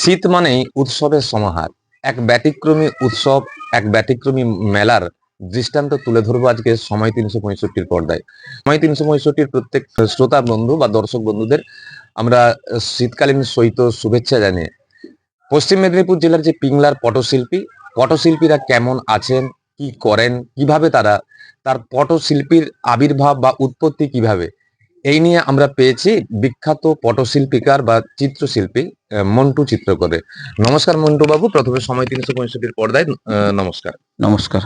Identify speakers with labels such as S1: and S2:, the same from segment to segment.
S1: শীত মানেই উৎসবের সমাহার। এক ব্যতিক্রমী উৎসব, এক ব্যতিক্রমী মেলার দৃষ্টান্ত তুলে ধরবো আজকে সময় তিনশো পঁয়ষট্টির পর্দায়। সময় তিনশো পঁয়ষট্টির প্রত্যেক শ্রোতা বন্ধু বা দর্শক বন্ধুদের আমরা শীতকালীন সৈত শুভেচ্ছা জানিয়ে, পশ্চিম মেদিনীপুর জেলার যে পিংলার পটশিল্পী, পটশিল্পীরা কেমন আছেন, কি করেন, কীভাবে তারা, তার পটশিল্পীর আবির্ভাব বা উৎপত্তি কীভাবে, এই নিয়ে আমরা পেয়েছি বিখ্যাত পটশিল্পীকার বা চিত্রশিল্পী মন্টু চিত্রকরে নমস্কার মন্টু বাবু প্রথমে সময় তিনশো পঁয়ষট্টির পর্দায় নমস্কার।
S2: নমস্কার।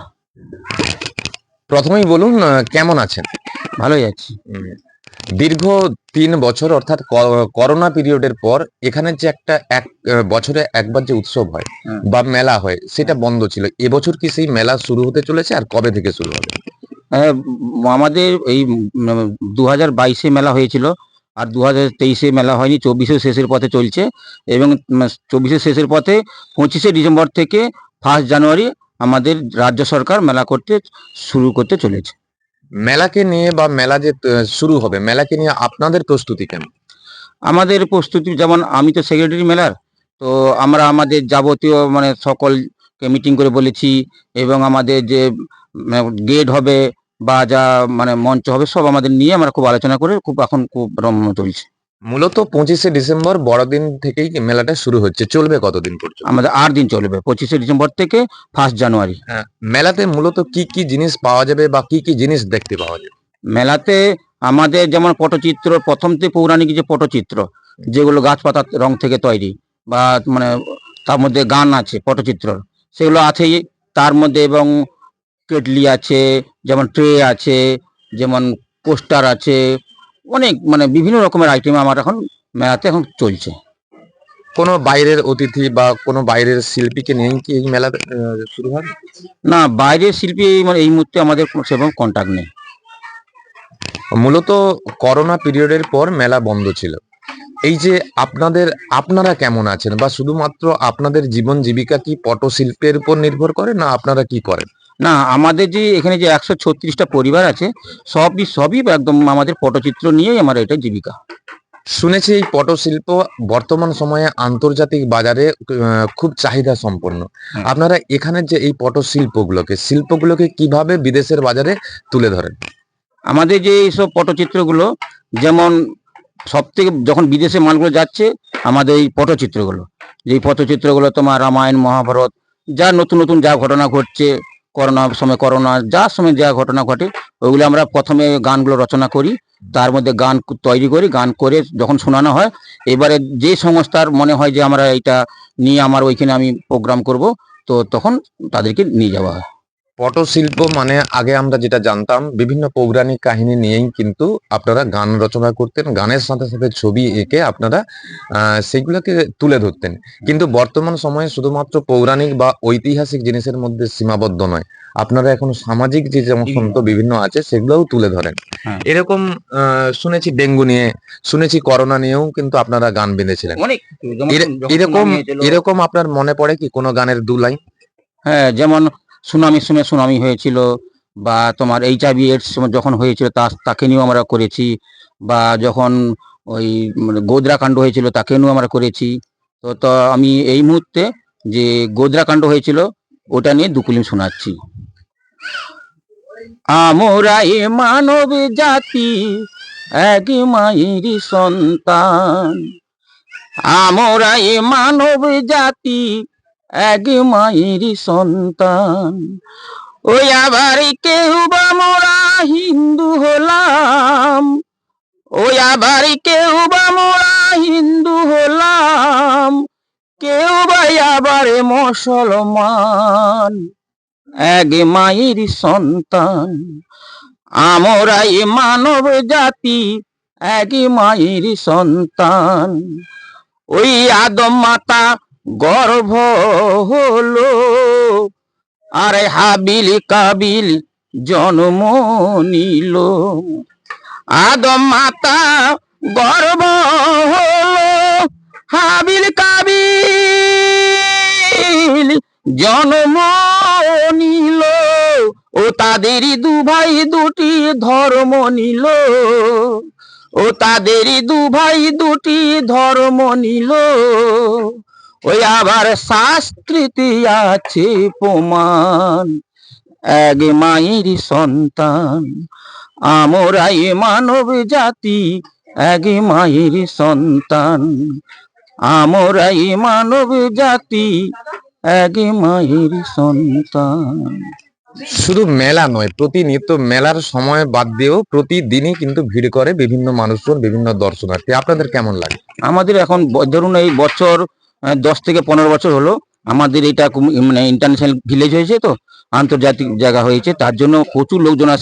S1: প্রথমেই বলুন কেমন আছেন?
S2: ভালোই আছি।
S1: দীর্ঘ তিন বছর অর্থাৎ করোনা পিরিয়ডের পর এখানে যে একটা এক বছরে একবার যে উৎসব হয় বা মেলা হয় সেটা বন্ধ ছিল। এবছর কি সেই মেলা শুরু হতে চলেছে আর কবে থেকে শুরু হবে?
S2: হ্যাঁ, আমাদের এই দু হাজার বাইশে মেলা হয়েছিল। আর দু হাজার তেইশে মেলা হয়নি চব্বিশে শেষের পথে চলছে এবং চব্বিশে শেষের পথে পঁচিশে ডিসেম্বর থেকে ফার্স্ট জানুয়ারি আমাদের রাজ্য সরকার মেলা করতে শুরু করতে চলেছে।
S1: মেলাকে নিয়ে বা মেলা যে শুরু হবে মেলাকে নিয়ে আপনাদের প্রস্তুতি কেমন?
S2: আমাদের প্রস্তুতি যেমন আমি তো সেক্রেটারি মেলার তো আমরা আমাদের যাবতীয় মানে সকলকে মিটিং করে বলেছি এবং আমাদের যে গেট হবে বা যা মানে মঞ্চ হবে সব আমাদের নিয়ে আমরা খুব আলোচনা করে খুব এখন খুব রম্য চলছে
S1: মূলত পঁচিশে ডিসেম্বর বড়দিন থেকেই মেলাটা শুরু হচ্ছে চলবে কতদিন পর্যন্ত?
S2: আমাদের আট দিন চলবে পঁচিশে ডিসেম্বর থেকে ফার্স্ট জানুয়ারি।
S1: হ্যাঁ, মেলাতে মূলত কি কি জিনিস পাওয়া যাবে বা কি কি জিনিস দেখতে পাওয়া যাবে?
S2: মেলাতে আমাদের যেমন পটচিত্র প্রথম থেকে পৌরাণিক যে পটচিত্র যেগুলো গাছপাতার রং থেকে তৈরি বা মানে তার মধ্যে গান আছে পটচিত্র সেগুলো আছেই। তার মধ্যে এবং কেটলি আছে যেমন ট্রে আছে যেমন পোস্টার আছে অনেক মানে বিভিন্ন রকমের আইটেম আমার এখন মেলাতে এখন চলছে।
S1: কোনো বাইরের অতিথি বা কোনো বাইরের শিল্পীকে নিয়ে কি এই মেলা শুরু হয়?
S2: না বাইরের শিল্পী মানে এই মুহূর্তে আমাদের কোনো সেরকম কন্ট্যাক্ট নেই।
S1: মূলত করোনা পিরিয়ডের পর মেলা বন্ধ ছিল। এই যে আপনাদের আপনারা কেমন আছেন বা শুধুমাত্র আপনাদের জীবন জীবিকা কি পটশিল্পের উপর নির্ভর করে না আপনারা কি করেন?
S2: না আমাদের যে এখানে যে একশো ছত্রিশটা পরিবার আছে সবই সবই একদম আমাদের পটচিত্র নিয়েই আমার এটা জীবিকা।
S1: শুনেছি এই পটশিল্প বর্তমান সময়ে আন্তর্জাতিক বাজারে খুব চাহিদা সম্পন্ন। আপনারা এখানে যে এই পটশিল্পগুলোকে শিল্পগুলোকে কীভাবে বিদেশের বাজারে তুলে ধরেন?
S2: আমাদের যে এইসব পটচিত্রগুলো যেমন সব থেকে যখন বিদেশে মালগুলো যাচ্ছে আমাদের এই পটচিত্রগুলো। যে এই পটচিত্রগুলো তোমার রামায়ণ মহাভারত যা নতুন নতুন যা ঘটনা ঘটছে করোনার সময়, করোনা যা সময় যা ঘটনা ঘটে, ওইগুলো আমরা প্রথমে গানগুলো রচনা করি, তার মধ্যে গান তৈরি করি, গান করে যখন শোনানো হয়, এবারে যে সংস্থার মনে হয় যে আমরা এটা নিয়ে আমার ওইখানে আমি প্রোগ্রাম করব, তো তখন তাদেরকে নিয়ে যাওয়া হয়।
S1: পটশিল্প মানে আগে আমরা যেটা জানতাম বিভিন্ন পৌরাণিক কাহিনী নিয়েই কিন্তু আপনারা গান রচনা করতেন গানের সাথে সাথে ছবি এঁকে আপনারা সেগুলোকে তুলে ধরতেন। কিন্তু বর্তমান সময়ে শুধুমাত্র পৌরাণিক বা ঐতিহাসিক জিনিসের মধ্যে সীমাবদ্ধ নয়। আপনারা এখন সামাজিক যে সমস্ত বিভিন্ন আছে সেগুলোও তুলে ধরেন।
S2: হ্যাঁ।
S1: এরকম আহ, শুনেছি ডেঙ্গু নিয়ে শুনেছি করোনা নিয়েও কিন্তু আপনারা গান বেঁধেছিলেন। এরকম এরকম আপনার মনে পড়ে কি কোনো গানের দু লাইন?
S2: হ্যাঁ যেমন সুনামি সময় সুনামি হয়েছিল বা তোমার এইচ আইভি এডস যখন হয়েছিল তা, তাকে নিয়েও আমরা করেছি বা যখন ওই মানে গোদরা কাণ্ড হয়েছিল তাকে নিয়েও আমরা করেছি। তো তো আমি এই মুহূর্তে যে গোদরা কাণ্ড হয়েছিল ওটা নিয়ে দুকুলিম শোনাচ্ছি। আমরা এ মানব জাতি, এক মায়ের সন্তান। আমরা এ মানব জাতি এক মায়ের সন্তান। ওই আবার কেউ বা মোরা হিন্দু হলাম। ওই আবার কেউ বা মোরা হিন্দু হলাম। কেউ বা আবার মুসলমান। এক মায়ের সন্তান। আমরা এ মানব জাতি এক মায়ের সন্তান। ওই আদম মাতা গর্ভ হলো। আরে হাবিল কাবিল জন্ম নিল। আদম মাতা গর্ভ হলো। হাবিল কাবিল জন্ম নিল। ও তাদেরই দু ভাই দুটি ধর্ম নিল। ও তাদেরই দু ভাই দুটি ধর্ম নিল। ওই আবার শাস্ত্রীতে আছে প্রমাণ। এক মায়ের সন্তান আমরাই মানব জাতি এক মায়ের সন্তান আমরাই মানব জাতি এক মায়ের সন্তান।
S1: শুধু মেলা নয় প্রতিনিয়ত মেলার সময় বাদ দিয়েও প্রতিদিনই কিন্তু ভিড় করে বিভিন্ন মানুষজন বিভিন্ন দর্শনার্থী। আপনাদের কেমন লাগে?
S2: আমাদের এখন ধরুন এই বছর দশ থেকে পনেরো বছর হলো আমাদের এটা মানে ইন্টারন্যাশনাল ভিলেজ হয়েছে তো, আন্তর্জাতিক জায়গা হয়েছে, তার জন্য প্রচুর লোকজন আসে।